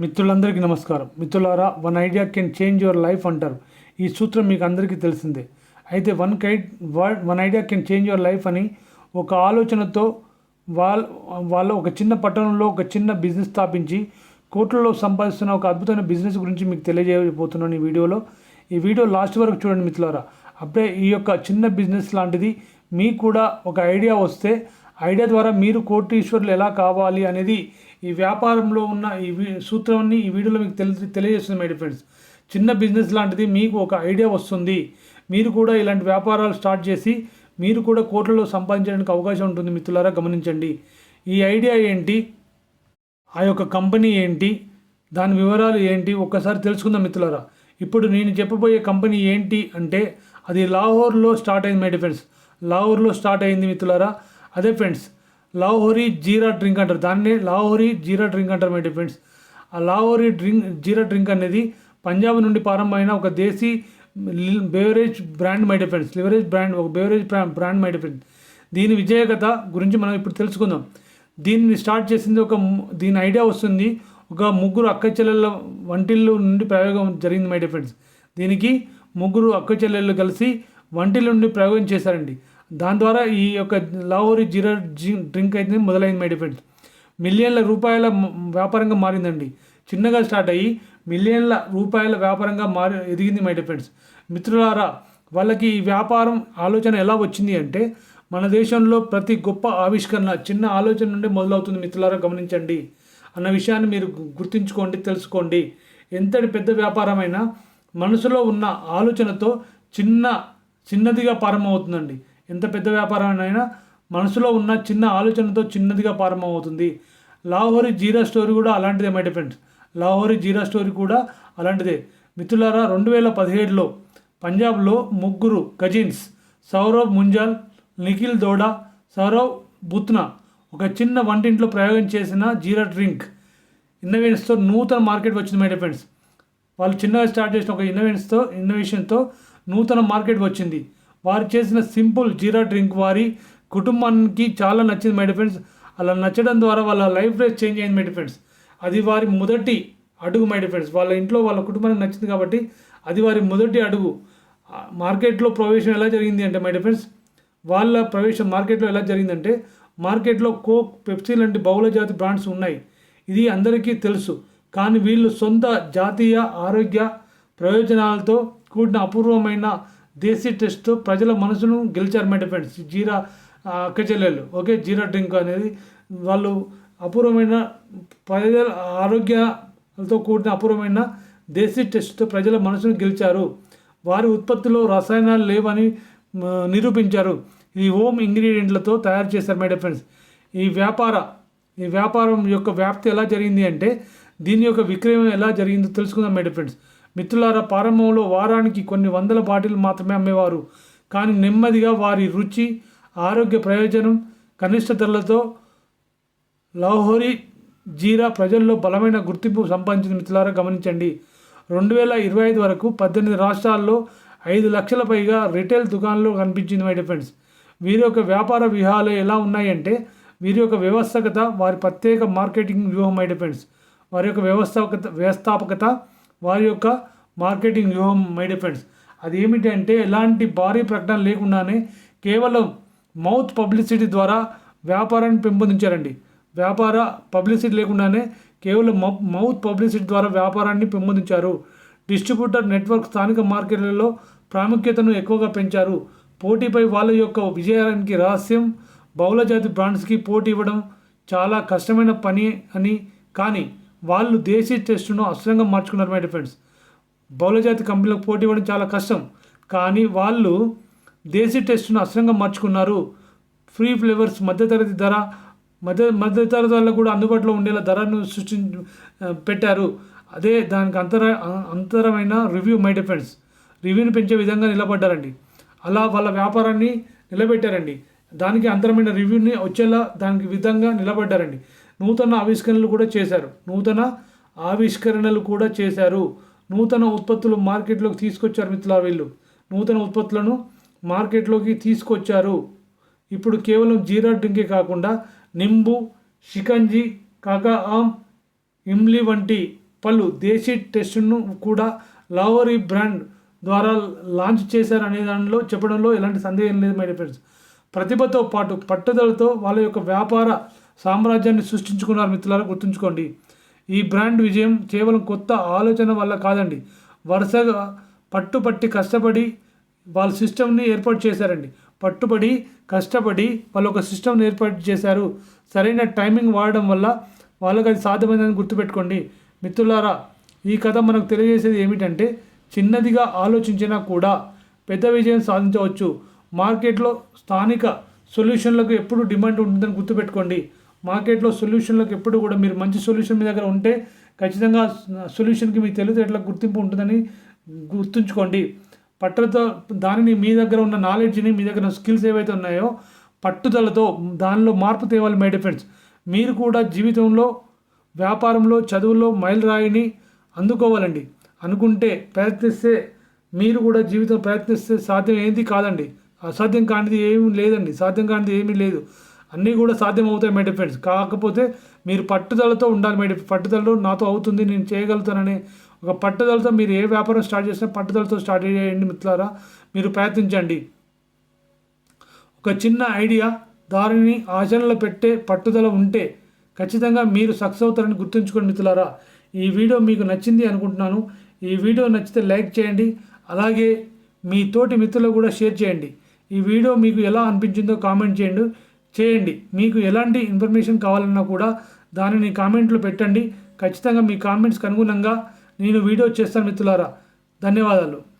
మిత్రులందరికీ నమస్కారం. మిత్రులారా one idea can change your life అంటారు. ఈ సూత్రం మీకు అందరికీ తెలిసిందే. అయితే one kind word one idea can change your life అని ఒక ఆలోచనతో వాళ్ళ వాళ్ళు ఒక చిన్న పట్టణంలో ఒక చిన్న బిజినెస్ స్థాపించి కోట్లలో సంపాదిస్తున్న ఒక అద్భుతమైన బిజినెస్ గురించి మీకు తెలియజేయబోతున్నాను ఈ వీడియోలో. ఈ వీడియో లాస్ట్ వరకు చూడండి మిత్రులారా. అప్పుడే ఈ యొక్క చిన్న బిజినెస్ లాంటిది మీకు కూడా ఒక ఐడియా వస్తే ఐడియా ద్వారా మీరు కోటీశ్వరులు ఎలా కావాలి అనేది ఈ వ్యాపారంలో ఉన్న ఈ వీ- సూత్రాన్ని ఈ వీడియోలో మీకు తెలి తెలియజేస్తుంది మై ఫ్రెండ్స్ చిన్న బిజినెస్ లాంటిది మీకు ఒక ఐడియా వస్తుంది. మీరు కూడా ఇలాంటి వ్యాపారాలు స్టార్ట్ చేసి మీరు కూడా కోట్లలో సంపాదించడానికి అవకాశం ఉంటుంది మిత్రులారా గమనించండి. ఈ ఐడియా ఏంటి? ఆ యొక్క కంపెనీ ఏంటి? దాని వివరాలు ఏంటి? ఒక్కసారి తెలుసుకుందాం మిత్రులారా. ఇప్పుడు నేను చెప్పబోయే కంపెనీ ఏంటి అంటే అది లాహోర్లో స్టార్ట్ అయింది మై డిఫెన్స్ లాహోర్లో స్టార్ట్ అయింది మిత్రులారా. అదే ఫ్రెండ్స్ లాహోరీ జీరా డ్రింక్ అంటారు. దాన్ని లాహోరీ జీరా డ్రింక్ అంటారు మేడం ఫ్రెండ్స్. ఆ లాహోరీ డ్రింక్ జీరా డ్రింక్ అనేది పంజాబ్ నుండి ప్రారంభమైన ఒక desi beverage brand my friends. Leverage brand ఒక బేవరేజ్ బ్రాండ్ మై ఫ్రెండ్స్. దీని విజయకథ గురించి మనం ఇప్పుడు తెలుసుకుందాం. దీన్ని స్టార్ట్ చేసింది ఒక దీని ఐడియా వస్తుంది. ఒక ముగ్గురు అక్క చెల్లెళ్ళ వంటిల్లు నుండి ప్రయోగం జరిగింది మై ఫ్రెండ్స్. దీనికి ముగ్గురు అక్క చెల్లెళ్ళు కలిసి వంటిల్లు నుండి ప్రయోగం చేశారండి. దాని ద్వారా ఈ యొక్క లాహోరీ జీరా డ్రింక్ అయితే మొదలైంది మై ఎఫెక్ట్ మిలియన్ల రూపాయల వ్యాపారంగా మారిందండి. చిన్నగా స్టార్ట్ అయ్యి మిలియన్ల రూపాయల వ్యాపారంగా మారి ఎదిగింది మైడ్ ఎఫెక్ట్స్ మిత్రులారా వాళ్ళకి ఈ వ్యాపారం ఆలోచన ఎలా వచ్చింది అంటే మన దేశంలో ప్రతి గొప్ప ఆవిష్కరణ చిన్న ఆలోచన నుండి మొదలవుతుంది మిత్రులారా గమనించండి. అన్న విషయాన్ని మీరు గుర్తుంచుకోండి తెలుసుకోండి. ఎంతటి పెద్ద వ్యాపారమైనా మనసులో ఉన్న ఆలోచనతో చిన్న చిన్నదిగా ప్రారంభమవుతుందండి. ఎంత పెద్ద వ్యాపారమైనా మనసులో ఉన్న చిన్న ఆలోచనతో చిన్నదిగా ప్రారంభమవుతుంది. లాహోరి జీరా స్టోరీ కూడా అలాంటిదే my friends. Lahori Zeera story కూడా అలాంటిదే. మిత్రులారా రెండు వేల పదిహేడులో పంజాబ్లో ముగ్గురు కజిన్స్ సౌరవ్ ముంజాల్ నిఖిల్ దోడా సౌరవ్ బుత్నా ఒక చిన్న వంటింట్లో ప్రయోగం చేసిన జీరా డ్రింక్ ఇన్నోవేషన్స్తో నూతన మార్కెట్ వచ్చింది మై ఫ్రెండ్స్. వాళ్ళు చిన్నగా స్టార్ట్ చేసిన ఒక ఇన్నోవేషన్స్తో ఇన్నోవేషన్తో నూతన మార్కెట్ వచ్చింది. వారు చేసిన సింపుల్ జీరా డ్రింక్ వారి కుటుంబానికి చాలా నచ్చింది మై ఫ్రెండ్స్ అలా నచ్చడం ద్వారా వాళ్ళ లైఫ్ రేస్ చేంజ్ అయింది మై ఫ్రెండ్స్ అది వారి మొదటి అడుగు మై ఫ్రెండ్స్ వాళ్ళ ఇంట్లో వాళ్ళ కుటుంబానికి నచ్చింది కాబట్టి అది వారి మొదటి అడుగు. మార్కెట్లో ప్రవేశం ఎలా జరిగింది అంటే మై ఫ్రెండ్స్ వాళ్ళ ప్రవేశం మార్కెట్లో ఎలా జరిగిందంటే మార్కెట్లో కోక్ పెప్సీ లాంటి బహుళ జాతి బ్రాండ్స్ ఉన్నాయి. ఇది అందరికీ తెలుసు. కానీ వీళ్ళు సొంత జాతీయ ఆరోగ్య ప్రయోజనాలతో కూడిన అపూర్వమైన దేశీ టెస్ట్తో ప్రజల మనసును గెలిచారు మై ఫ్రెండ్స్ జీరా ఆ, ఓకే జీరా డ్రింక్ అనేది వాళ్ళు అపూర్వమైన ప్రజల ఆరోగ్యాలతో కూడిన అపూర్వమైన దేశీ టెస్ట్తో ప్రజల మనసును గెలిచారు. వారి ఉత్పత్తిలో రసాయనాలు లేవని నిరూపించారు. ఈ హోమ్ ఇంగ్రీడియంట్లతో తయారు చేశారు మై ఫ్రెండ్స్ ఈ వ్యాపార ఈ వ్యాపారం యొక్క వ్యాప్తి ఎలా జరిగింది అంటే దీని యొక్క విక్రయం ఎలా జరిగిందో తెలుసుకుందాం మై ఫ్రెండ్స్ మిత్రులారా ప్రారంభంలో వారానికి కొన్ని వందల బాటిల్ మాత్రమే అమ్మేవారు. కానీ నెమ్మదిగా వారి రుచి ఆరోగ్య ప్రయోజనం కనిష్ట ధరలతో లౌహోరి జీరా ప్రజల్లో బలమైన గుర్తింపు సంపాదించిన మిత్రులారా గమనించండి. రెండు వేల ఇరవై ఐదు వరకు పద్దెనిమిది రాష్ట్రాల్లో ఐదు లక్షల పైగా రిటైల్ దుకాణాలు కనిపించింది మై డిఫెండ్స్ వీరి యొక్క వ్యాపార వ్యూహాలు ఎలా ఉన్నాయంటే వీరి యొక్క వ్యవస్థకత వారి ప్రత్యేక మార్కెటింగ్ వ్యూహం మై డిఫెండ్స్ వారి యొక్క వ్యవస్థాపకత వ్యవస్థాపకత వారి యొక్క మార్కెటింగ్ వ్యూహం మై డిఫెండ్స్ అది ఏమిటి అంటే ఎలాంటి భారీ ప్రకటన లేకుండానే కేవలం మౌత్ పబ్లిసిటీ ద్వారా వ్యాపారాన్ని పెంపొందించారండి. వ్యాపార పబ్లిసిటీ లేకుండానే కేవలం మౌత్ పబ్లిసిటీ ద్వారా వ్యాపారాన్ని పెంపొందించారు. డిస్ట్రిబ్యూటర్ నెట్వర్క్ స్థానిక మార్కెట్లలో ప్రాముఖ్యతను ఎక్కువగా పెంచారు. పోటీపై వాళ్ళ యొక్క విజయానికి రహస్యం బహుళజాతి బ్రాండ్స్కి పోటీ ఇవ్వడం చాలా కష్టమైన పని అని కానీ వాళ్ళు దేశీ టెస్టును అస్త్రంగా మార్చుకున్నారు మై ఫ్రెండ్స్ బహుళజాతి కంపెనీలకు పోటీ ఇవ్వడం చాలా కష్టం. కానీ వాళ్ళు దేశీ టెస్టును అస్త్రంగా మార్చుకున్నారు. ఫ్రీ ఫ్లేవర్స్ మధ్యతరగతి ధర మధ్య మధ్యతరగతి వాళ్ళకు కూడా అందుబాటులో ఉండేలా ధరను సృష్టి పెట్టారు. అదే దానికి అంతర అంతరమైన రివ్యూ మై డిఫెండ్స్ రివ్యూని పెంచే విధంగా నిలబడ్డారండి. అలా వాళ్ళ వ్యాపారాన్ని నిలబెట్టారండి. దానికి అంతరమైన రివ్యూని వచ్చేలా దానికి విధంగా నిలబడ్డారండి. నూతన ఆవిష్కరణలు కూడా చేశారు. నూతన ఆవిష్కరణలు కూడా చేశారు. నూతన ఉత్పత్తులు మార్కెట్లోకి తీసుకొచ్చారు మిత్రుల వీళ్ళు. నూతన ఉత్పత్తులను మార్కెట్లోకి తీసుకొచ్చారు. ఇప్పుడు కేవలం జీరా డ్రింకే కాకుండా నింబు షికంజీ కాకా ఆమ్ ఇమ్లీ వంటి పలు దేశీ టెస్టును కూడా లావరీ బ్రాండ్ ద్వారా లాంచ్ చేశారు అనే దానిలో చెప్పడంలో ఎలాంటి సందేహం లేదు మై ఫ్రెండ్స్ ప్రతిభతో పాటు పట్టుదలతో వాళ్ళ యొక్క వ్యాపార సామ్రాజ్యాన్ని సృష్టించుకున్నారు మిత్రులారా గుర్తుంచుకోండి. ఈ బ్రాండ్ విజయం కేవలం కొత్త ఆలోచన వల్ల కాదండి. వరుసగా పట్టుపట్టి కష్టపడి వాళ్ళ సిస్టమ్ని ఏర్పాటు చేశారండి. పట్టుబడి కష్టపడి వాళ్ళు ఒక సిస్టమ్ని ఏర్పాటు చేశారు. సరైన టైమింగ్ వాడడం వల్ల వాళ్ళకి అది సాధ్యమైందని గుర్తుపెట్టుకోండి. మిత్రులారా ఈ కథ మనకు తెలియజేసేది ఏమిటంటే చిన్నదిగా ఆలోచించినా కూడా పెద్ద విజయం సాధించవచ్చు. మార్కెట్లో స్థానిక సొల్యూషన్లకు ఎప్పుడు డిమాండ్ ఉంటుందని గుర్తుపెట్టుకోండి. మార్కెట్లో సొల్యూషన్లకు ఎప్పుడు కూడా మీరు మంచి సొల్యూషన్ మీ దగ్గర ఉంటే ఖచ్చితంగా సొల్యూషన్కి మీ తెలివితేటల గుర్తింపు ఉంటుందని గుర్తుంచుకోండి. పట్టుదల దానిని మీ దగ్గర ఉన్న నాలెడ్జ్ని మీ దగ్గర స్కిల్స్ ఏవైతే ఉన్నాయో పట్టుదలతో దానిలో మార్పు తేవాలి మై డిఫెండ్స్ మీరు కూడా జీవితంలో వ్యాపారంలో చదువుల్లో మైలురాయిని అందుకోవాలండి. అనుకుంటే ప్రయత్నిస్తే మీరు కూడా జీవితం ప్రయత్నిస్తే సాధ్యం ఏంది కాదండి. అసాధ్యం కానిది ఏమీ లేదండి. సాధ్యం కానిది ఏమీ లేదు. అన్నీ కూడా సాధ్యం అవుతాయి మై ఫ్రెండ్స్ కాకపోతే మీరు పట్టుదలతో ఉండాలి మై పట్టుదలలో నాతో అవుతుంది నేను చేయగలుగుతానని ఒక పట్టుదలతో మీరు ఏ వ్యాపారం స్టార్ట్ చేసినా పట్టుదలతో స్టార్ట్ చేయండి మిత్రులారా. మీరు ప్రయత్నించండి. ఒక చిన్న ఐడియా దారిని ఆచరణలో పెట్టే పట్టుదల ఉంటే ఖచ్చితంగా మీరు సక్సెస్ అవుతారని గుర్తుంచుకోండి మిత్రులారా. ఈ వీడియో మీకు నచ్చింది అనుకుంటున్నాను. ఈ వీడియో నచ్చితే లైక్ చేయండి అలాగే మీ తోటి మిత్రులు కూడా షేర్ చేయండి. ఈ వీడియో మీకు ఎలా అనిపించిందో కామెంట్ చేయండి. చేయండి. మీకు ఎలాంటి ఇన్ఫర్మేషన్ కావాలన్నా కూడా దానిని కామెంట్లో పెట్టండి. ఖచ్చితంగా మీ కామెంట్స్కి అనుగుణంగా నేను వీడియో చేస్తాను మిత్రులారా. ధన్యవాదాలు.